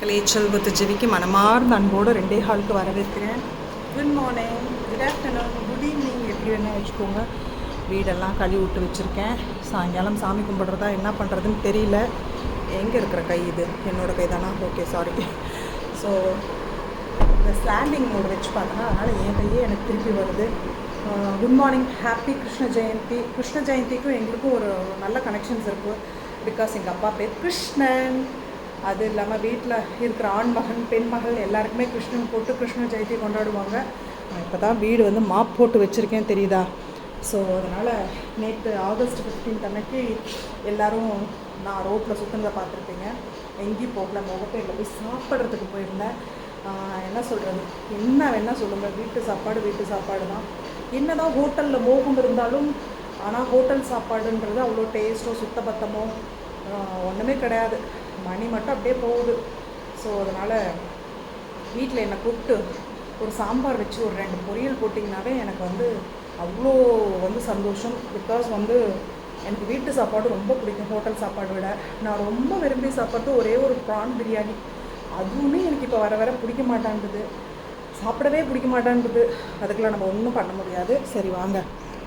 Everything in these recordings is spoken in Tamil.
மக்களே செல்வத்து ஜெவிக்கு மனமார்ந்த அன்போடு ரெண்டே ஹாலுக்கு வரவேற்கிறேன். Good morning good afternoon good evening எப்படி வேணால் வச்சுக்கோங்க. வீடெல்லாம் கழுவி விட்டு வச்சுருக்கேன். சாயங்காலம் சாமி கும்பிட்றதா என்ன பண்ணுறதுன்னு தெரியல. எங்கே இருக்கிற கை இது? என்னோடய கை தானா? ஓகே சாரி ஸோ இந்த ஸ்லாண்டிங் மோடு வச்சு பார்த்தேன்னா அதனால் என் கையே எனக்கு திருப்பி வருது. Good morning happy Krishna Jayanti Krishna ஜெயந்திக்கும் எங்களுக்கும் ஒரு நல்ல கனெக்ஷன்ஸ் இருக்குது பிகாஸ் எங்கள் அப்பா பேர் கிருஷ்ணன். அது இல்லாமல் வீட்டில் இருக்கிற ஆண் மகன் பெண் மகள் எல்லாருக்குமே கிருஷ்ணன் போட்டு கிருஷ்ண ஜெயந்தி கொண்டாடுவாங்க. நான் இப்போ தான் வீடு வந்து மாப் போட்டு வச்சுருக்கேன் தெரியுதா? ஸோ அதனால் நேற்று ஆகஸ்ட் ஃபிஃப்டீன்த் அன்னைக்கு எல்லோரும் நான் ரோட்டில் சுற்றுனதை பார்த்துருப்பீங்க. எங்கேயும் போகல முகப்பேரில் போய் சாப்பிட்றதுக்கு போயிருந்தேன். என்ன சொல்கிறது என்ன வேணால் சொல்லுங்கள் வீட்டு சாப்பாடு வீட்டு சாப்பாடு தான் என்ன தான் ஹோட்டலில் மோகம் இருந்தாலும் ஆனால் ஹோட்டல் சாப்பாடுன்றது அவ்வளோ டேஸ்ட்டோ சுத்தபத்தமோ ஒன்றுமே கிடையாது. மணி மட்டும் அப்படியே போகுது. ஸோ அதனால் வீட்டில் என்னை கூப்பிட்டு ஒரு சாம்பார் வச்சு ஒரு ரெண்டு பொரியல் போட்டிங்கனாவே எனக்கு வந்து அவ்வளோ வந்து சந்தோஷம். பிகாஸ் வந்து எனக்கு வீட்டு சாப்பாடு ரொம்ப பிடிக்கும். ஹோட்டல் சாப்பாடு விட நான் ரொம்ப விரும்பி சாப்பிட்றது ஒரே ஒரு ப்ரான் பிரியாணி. அதுவுமே எனக்கு இப்போ வர வர பிடிக்க மாட்டான்றது. சாப்பிடவே பிடிக்க மாட்டான்றது. அதுக்கெல்லாம் நம்ம ஒன்றும் பண்ண முடியாது. சரி வாங்க.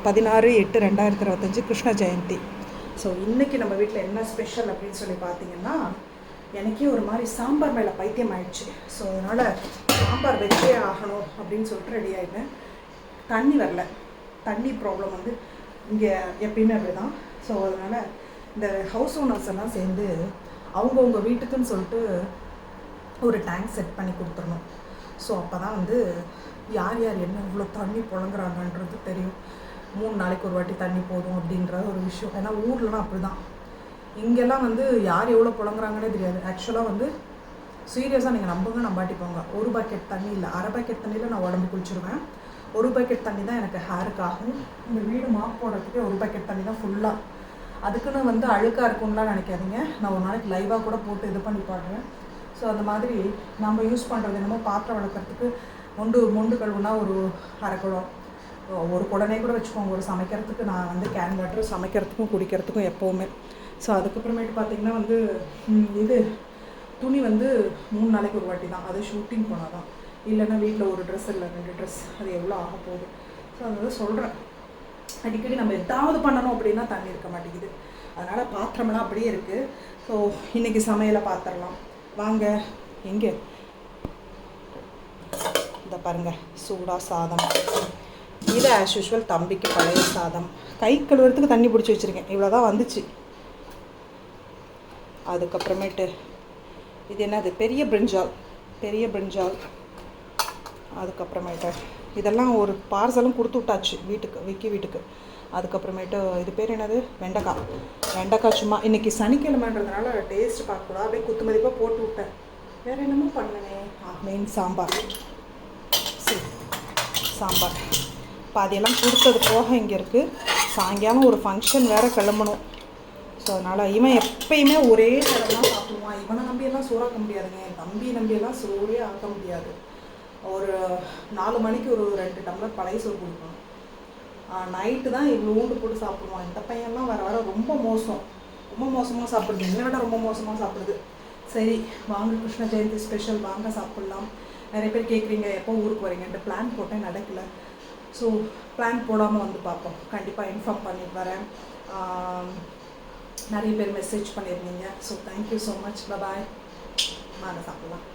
பதினாறு எட்டு ரெண்டாயிரத்தி இருபத்தஞ்சு கிருஷ்ண ஜெயந்தி. ஸோ இன்றைக்கி நம்ம வீட்டில் என்ன ஸ்பெஷல் அப்படின்னு சொல்லி பார்த்தீங்கன்னா எனக்கே ஒரு மாதிரி சாம்பார் மேலே பைத்தியம் ஆயிடுச்சு. ஸோ அதனால் சாம்பார் வச்சே ஆகணும் அப்படின்னு சொல்லிட்டு ரெடி ஆகிட்டேன் தண்ணி வரல. தண்ணி ப்ராப்ளம் வந்து இங்கே எப்பயுமே அப்படி தான் ஸோ அதனால் இந்த ஹவுஸ் ஓனர்ஸ் எல்லாம் சேர்ந்து அவங்கவுங்க வீட்டுக்குன்னு சொல்லிட்டு ஒரு டேங்க் செட் பண்ணி கொடுத்துடணும். ஸோ அப்போ தான் வந்து யார் யார் என்ன இவ்வளோ தண்ணி புழங்குறாங்கன்றது தெரியும். மூணு நாளைக்கு ஒரு வாட்டி தண்ணி போதும் அப்படின்ற ஒரு விஷயம். ஏன்னா ஊர்லலாம் அப்படி தான் இங்கெல்லாம் வந்து யார் எவ்வளோ புழங்குறாங்கன்னே தெரியாது. ஆக்சுவலாக வந்து சீரியஸாக நீங்கள் நம்புங்க நம்பாட்டி போங்க. ஒரு பக்கெட் தண்ணி இல்லை. அரை பக்கெட் தண்ணியில் நான் உடம்பு குளிச்சிருவேன். ஒரு பக்கெட் தண்ணி தான் எனக்கு ஹேருக்கு ஆகும் இந்த வீடு மாப் போடுறதுக்கே ஒரு பக்கெட் தண்ணி தான் ஃபுல்லாக அதுக்குன்னு வந்து அழுக்காக இருக்கும்லாம் நினைக்காதீங்க. நான் ஒரு நாளைக்கு லைவாக கூட போட்டு இது பண்ணி பாடுறேன். ஸோ அந்த மாதிரி நம்ம யூஸ் பண்ணுறது என்னமோ பாத்திரம் வளர்க்குறதுக்கு மொண்டு மொண்டு கழுவுனா ஒரு அரை குடம். ஒரு குடனே கூட வச்சுக்கோங்க. ஒரு சமைக்கிறதுக்கு நான் வந்து கேன் வாட்டர் சமைக்கிறதுக்கும் குடிக்கிறதுக்கும் எப்போவுமே. ஸோ அதுக்கப்புறமேட்டு பார்த்தீங்கன்னா வந்து இது துணி வந்து மூணு நாளைக்கு ஒரு வாட்டி தான். அது ஷூட்டிங் போனால் தான் இல்லைன்னா வீட்டில் ஒரு ட்ரெஸ் இல்லை ரெண்டு ட்ரெஸ் அது எவ்வளோ ஆக போகுது. ஸோ அதனால சொல்கிறேன் அடிக்கடி நம்ம எதாவது பண்ணணும் அப்படின்னா தண்ணி இருக்க மாட்டேங்குது. அதனால் பாத்திரமெல்லாம் அப்படியே இருக்குது ஸோ இன்றைக்கி சமையலை பார்த்துடலாம் வாங்க எங்கே? இந்த பாருங்கள் சூடாக சாதம். இது ஆஸ் யூஷுவல் தம்பிக்கு பழைய சாதம். கை கழுவுறதுக்கு தண்ணி பிடிச்சி வச்சுருக்கேன். இவ்வளோ தான் வந்துச்சு. அதுக்கப்புறமேட்டு இது என்னது? பெரிய பிரிஞ்சால் பெரிய பிரிஞ்சால் அதுக்கப்புறமேட்டு இதெல்லாம் ஒரு பார்சலும் கொடுத்து விட்டாச்சு வீட்டுக்கு விக்கி வீட்டுக்கு. அதுக்கப்புறமேட்டு இது பேர் என்னது? வெண்டைக்காய். வெண்டைக்காய் சும்மா இன்றைக்கி சனிக்கிழமைன்றதுனால டேஸ்ட் பார்க்கக்கூடாது. அப்படியே குத்து மதிப்பாக போட்டு விட்டேன். வேறு என்னமோ பண்ணனே. மெயின் சாம்பார். சரி சாம்பார். பாதியெல்லாம் கொடுத்தது போக இங்கே இருக்குது சாயங்காலம் ஒரு ஃபங்க்ஷன் வேறு கிளம்பணும். ஸோ அதனால் இவன் எப்பயுமே ஒரே தடவை தான் சாப்பிடுவான். இவனை நம்பியெல்லாம் சோறாக்க முடியாதுங்க. என் தம்பி நம்பியெல்லாம் சோறே ஆக்க முடியாது. ஒரு நாலு மணிக்கு ஒரு ரெண்டு டம்ளர் பழைய சோறு கொடுப்பான். நைட்டு தான் இவ்வளோ ஊண்டு போட்டு சாப்பிடுவான். இந்த பையன்லாம் வர வர ரொம்ப மோசம். ரொம்ப மோசமாக சாப்பிடுது. என்னை விட ரொம்ப மோசமாக சாப்பிடுது. சரி வாங்க கிருஷ்ண ஜெயந்தி ஸ்பெஷல் வாங்க சாப்பிட்லாம். நிறைய பேர் கேட்குறீங்க எப்போ ஊருக்கு வரீங்கன்ட்டு பிளான் போட்டேன் நடக்கலை. ஸோ பிளான் போடாமல் வந்து பார்ப்போம். கண்டிப்பாக இன்ஃபார்ம் பண்ணிட்டு வரேன். நிறைய பேர் மெசேஜ் பண்ணியிருந்தீங்க so thank you so much bye bye வாங்க சாப்பிட்லாம்.